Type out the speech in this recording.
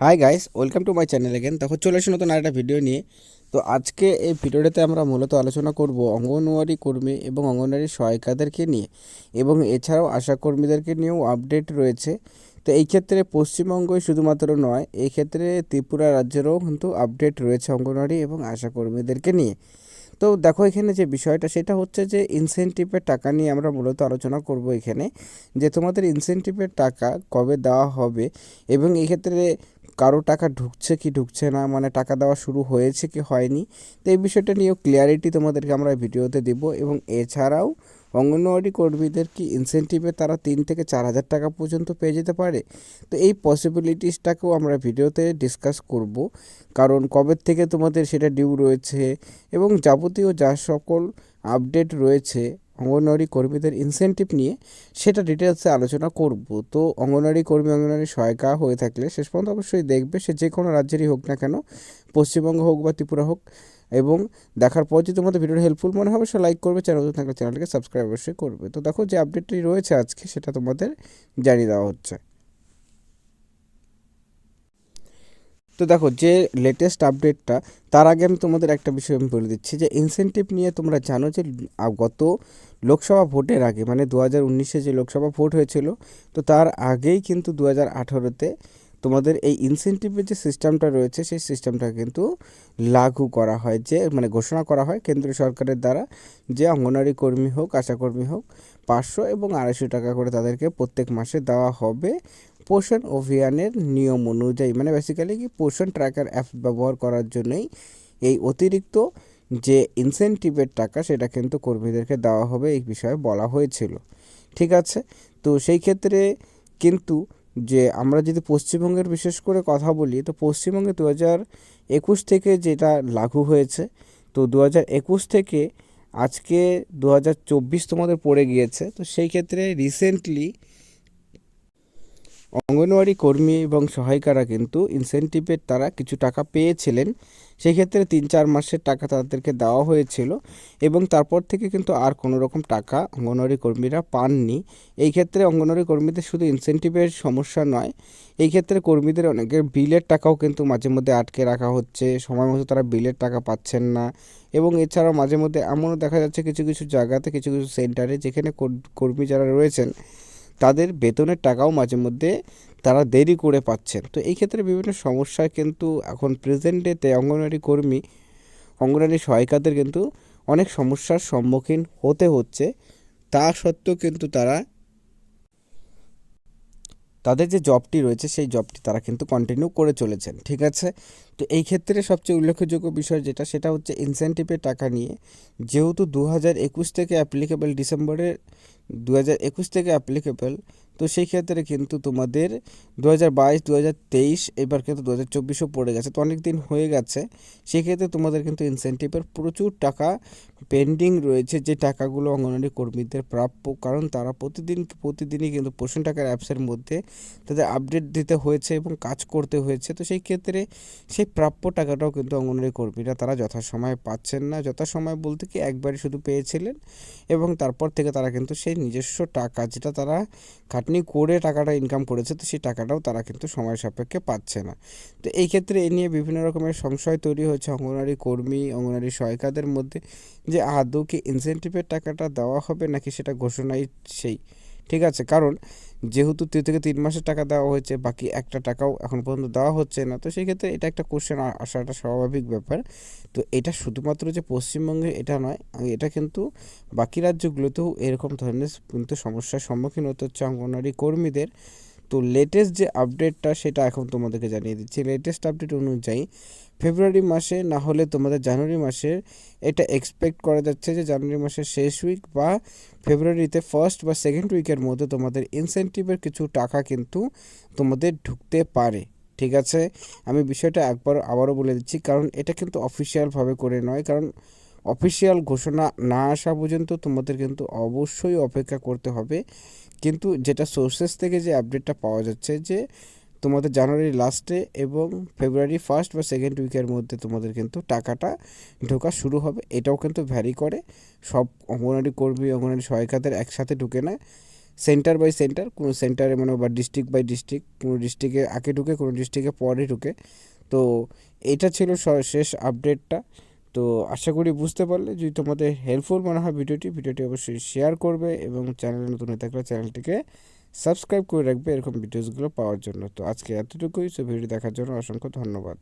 Hi guys welcome to my channel again তখন চলে এসে নতুন আরেকটা ভিডিও নিয়ে। তো আজকে এই ভিডিওটাতে আমরা মূলত আলোচনা করব অঙ্গনওয়াড়ি কর্মী এবং অঙ্গনওয়াড়ি সহায়িকাদেরকে নিয়ে। এবং এছাড়াও আশা কর্মীদেরকে নিয়েও আপডেট রয়েছে। তো এই ক্ষেত্রে পশ্চিমবঙ্গই শুধুমাত্র নয়, এই ক্ষেত্রে ত্রিপুরা রাজ্যেরও কিন্তু আপডেট রয়েছে অঙ্গনওয়াড়ি এবং আশা কর্মীদেরকে নিয়ে। তো দেখো, এখানে যে বিষয়টা, সেটা হচ্ছে যে ইনসেন্টিভের টাকা নিয়ে আমরা মূলত আলোচনা করব এখানে। যে তোমাদের ইনসেন্টিভের টাকা কবে দেওয়া হবে এবং এই ক্ষেত্রে কারও টাকা ঢুকছে কি ঢুকছে না মানে টাকা দেওয়া শুরু হয়েছে কি হয়নি, তো এই বিষয়টা নিয়েও ক্লিয়ারিটি তোমাদেরকে আমরা ভিডিওতে দেব। এবং এছাড়াও অঙ্গনওয়াড়ি কর্মীদের কি ইনসেন্টিভে তারা তিন থেকে চার হাজার টাকা পর্যন্ত পেয়ে যেতে পারে? তো এই পসিবিলিটিসটাকেও আমরা ভিডিওতে ডিসকাস করব। কারণ কবে থেকে তোমাদের সেটা ডিউ রয়েছে এবং যাবতীয় যা সকল আপডেট রয়েছে অঙ্গনওয়াড়ি কর্মীদের ইনসেন্টিভ নিয়ে সেটা ডিটেলসে আলোচনা করব। তো অঙ্গনওয়াড়ি কর্মী, অঙ্গনওয়াড়ি সহায়িকা হয়ে থাকলে শেষ পর্যন্ত অবশ্যই দেখবে সে যে কোনো রাজ্যেরই হোক না কেন, পশ্চিমবঙ্গ হোক বা ত্রিপুরা হোক, এবং দেখার পর যদি তোমাদের ভিডিওটা হেল্পফুল মনে হবে, সে লাইক করবে চ্যানেল থাকলে চ্যানেলকে সাবস্ক্রাইব অবশ্যই করবে। তো দেখো যে আপডেটটি রয়েছে আজকে, সেটা তোমাদের জানিয়ে দেওয়া হচ্ছে। তো দেখো যে লেটেস্ট আপডেটটা তার আগে আমি তোমাদের একটা বিষয় আমি বলে দিচ্ছি যে ইনসেন্টিভ নিয়ে তোমরা জানো যে গত লোকসভা ভোটের আগে মানে দু হাজার উনিশে যে লোকসভা ভোট হয়েছিল, তো তার আগেই কিন্তু দু হাজার আঠারোতে তোমাদের এই ইনসেন্টিভের যে সিস্টেমটা রয়েছে, সেই সিস্টেমটা কিন্তু লাগু করা হয় যে মানে ঘোষণা করা হয় কেন্দ্রীয় সরকারের দ্বারা যে অঙ্গনারী কর্মী হোক, আশাকর্মী হোক, পাঁচশো এবং আড়াইশো টাকা করে তাদেরকে প্রত্যেক মাসে দেওয়া হবে পোষণ অভিযানের নিয়ম অনুযায়ী মানে বেসিক্যালি কি পোষণ ট্র্যাকার অ্যাপ ব্যবহার করার জন্যই এই অতিরিক্ত যে ইনসেন্টিভের টাকা সেটা কিন্তু কর্মীদেরকে দেওয়া হবে এই বিষয়ে বলা হয়েছিল। ঠিক আছে? তো সেই ক্ষেত্রে কিন্তু যে আমরা যদি পশ্চিমবঙ্গের বিশেষ করে কথা বলি, তো পশ্চিমবঙ্গে দু হাজার একুশ থেকে যেটা লাগু হয়েছে, তো দু হাজার একুশ থেকে আজকে দু হাজার চব্বিশ তোমাদের পড়ে গিয়েছে, তো সেই ক্ষেত্রে রিসেন্টলি অঙ্গনওয়াড়ি কর্মী এবং সহায়িকারা কিন্তু ইনসেন্টিভের তারা কিছু টাকা পেয়েছিলেন। সেই ক্ষেত্রে তিন চার মাসের টাকা তাদেরকে দেওয়া হয়েছিল এবং তারপর থেকে কিন্তু আর কোনো রকম টাকা অঙ্গনওয়াড়ি কর্মীরা পাননি। এই ক্ষেত্রে অঙ্গনওয়াড়ি কর্মীদের শুধু ইনসেন্টিভের সমস্যা নয়, এই ক্ষেত্রে কর্মীদের অনেকের বিলের টাকাও কিন্তু মাঝে মধ্যে আটকে রাখা হচ্ছে। সময় মতো তারা বিলের টাকা পাচ্ছেন না এবং এছাড়াও মাঝে মধ্যে এমনও দেখা যাচ্ছে কিছু কিছু জায়গাতে কিছু কিছু সেন্টারে যেখানে কর্মী যারা রয়েছেন তাদের বেতনের টাকাও মাঝে মধ্যে তারা দেরি করে পাচ্ছেন। তো এই ক্ষেত্রে বিভিন্ন সমস্যা কিন্তু এখন প্রেজেন্ট ডেতে অঙ্গনওয়াড়ি কর্মী, অঙ্গনওয়াড়ি সহায়িকাদের কিন্তু অনেক সমস্যার সম্মুখীন হতে হচ্ছে। তা সত্ত্বেও কিন্তু তারা তাদের যে জবটি রয়েছে, সেই জবটি তারা কিন্তু কন্টিনিউ করে চলেছেন, ঠিক আছে? তো এই ক্ষেত্রে সবচেয়ে উল্লেখযোগ্য বিষয় যেটা, সেটা হচ্ছে ইনসেন্টিভের টাকা নিয়ে যেহেতু দু হাজার একুশ থেকে অ্যাপ্লিকেবল ডিসেম্বরের দু হাজার একুশ থেকে অ্যাপ্লিকেবল তো সেই ক্ষেত্রে কিন্তু তোমাদের দু হাজার বাইশ দু হাজার তেইশ এবার কিন্তু দু হাজার চব্বিশও পড়ে গেছে। তো অনেক দিন হয়ে গেছে। সেক্ষেত্রে তোমাদের কিন্তু ইনসেন্টিভের প্রচুর টাকা পেন্ডিং রয়েছে যে টাকাগুলো অঙ্গনওয়াড়ি কর্মীদের প্রাপ্য। কারণ তারা প্রতিদিন, প্রতিদিনই কিন্তু পোষণ টাকার অ্যাপসের মধ্যে তাদের আপডেট দিতে হয়েছে এবং কাজ করতে হয়েছে। তো সেই ক্ষেত্রে সেই প্রাপ্য টাকাটাও কিন্তু অঙ্গনওয়াড়ি কর্মীরা তারা যথাসময়ে পাচ্ছেন না। যথাসময় বলতে কি একবারই শুধু পেয়েছিলেন এবং তারপর থেকে তারা কিন্তু সেই নিজস্ব টাকা যেটা তারা খাটনি করে টাকাটা ইনকাম করেছে, তো সেই টাকাটাও তারা কিন্তু সময় সাপেক্ষে পাচ্ছে না। তো এই ক্ষেত্রে এ নিয়ে বিভিন্ন রকমের সংশয় তৈরি হয়েছে অঙ্গনওয়াড়ি কর্মী, অঙ্গনওয়াড়ি সহায়িকাদের মধ্যে, যে আদৌ কি ইনসেন্টিভের টাকাটা দেওয়া হবে নাকি সেটা ঘোষণাই সেই। ঠিক আছে, কারণ যেহেতু দুই থেকে তিন মাসের টাকা দেওয়া হয়েছে, বাকি একটা টাকাও এখন পর্যন্ত দেওয়া হচ্ছে না, তো সেক্ষেত্রে এটা একটা কোশ্চেন আসাটা স্বাভাবিক ব্যাপার। তো এটা শুধুমাত্র যে পশ্চিমবঙ্গে এটা নয় এটা কিন্তু বাকি রাজ্যগুলোতেও এরকম ধরনের কিন্তু সমস্যার সম্মুখীন হতে হচ্ছে অঙ্গনওয়াড়ি কর্মীদের। তো লেটেস্ট যে আপডেটটা সেটা এখন তোমাদেরকে জানিয়ে দিচ্ছি। লেটেস্ট আপডেট অনুযায়ী ফেব্রুয়ারি মাসে না হলে তোমাদের জানুয়ারি মাসের এটা এক্সপেক্ট করা যাচ্ছে যে জানুয়ারি মাসের শেষ উইক বা ফেব্রুয়ারিতে ফার্স্ট বা সেকেন্ড উইকের মধ্যে তোমাদের ইনসেন্টিভের কিছু টাকা কিন্তু তোমাদের ঢুকতে পারে। ঠিক আছে? আমি বিষয়টা একবার আবারও বলে দিচ্ছি, কারণ এটা কিন্তু অফিসিয়ালভাবে করে নয়, কারণ অফিসিয়াল ঘোষণা না আসা পর্যন্ত তোমাদের কিন্তু অবশ্যই অপেক্ষা করতে হবে কিন্তু যেটা সোর্সেস থেকে যে আপডেটটা পাওয়া যাচ্ছে যে তোমাদের জানুয়ারি লাস্টে এবং ফেব্রুয়ারি ফার্স্ট বা সেকেন্ড উইকের মধ্যে তোমাদের কিন্তু টাকাটা ঢোকা শুরু হবে। এটাও কিন্তু ভ্যারি করে। সব অঙ্গনারী কর্মী অঙ্গনারী সহায়িকাদের একসাথে ঢুকে না সেন্টার বাই সেন্টার কোনো সেন্টারে মানে বা ডিস্ট্রিক্ট বাই ডিস্ট্রিক্ট কোনো ডিস্ট্রিক্টে আগে ঢুকে, কোনো ডিস্ট্রিক্টে পরে ঢুকে। তো এটা ছিল শেষ আপডেটটা তো আশা করি বুঝতে পারলে। যদি তোমাদের হেল্পফুল মনে হয় ভিডিওটি ভিডিওটি অবশ্যই শেয়ার করবে এবং চ্যানেলে নতুন হয়ে থাকলে চ্যানেলটিকে সাবস্ক্রাইব করে রাখবে এরকম ভিডিওসগুলো পাওয়ার জন্য। তো আজকে এতটুকুই। সো ভিডিও দেখার জন্য অসংখ্য ধন্যবাদ।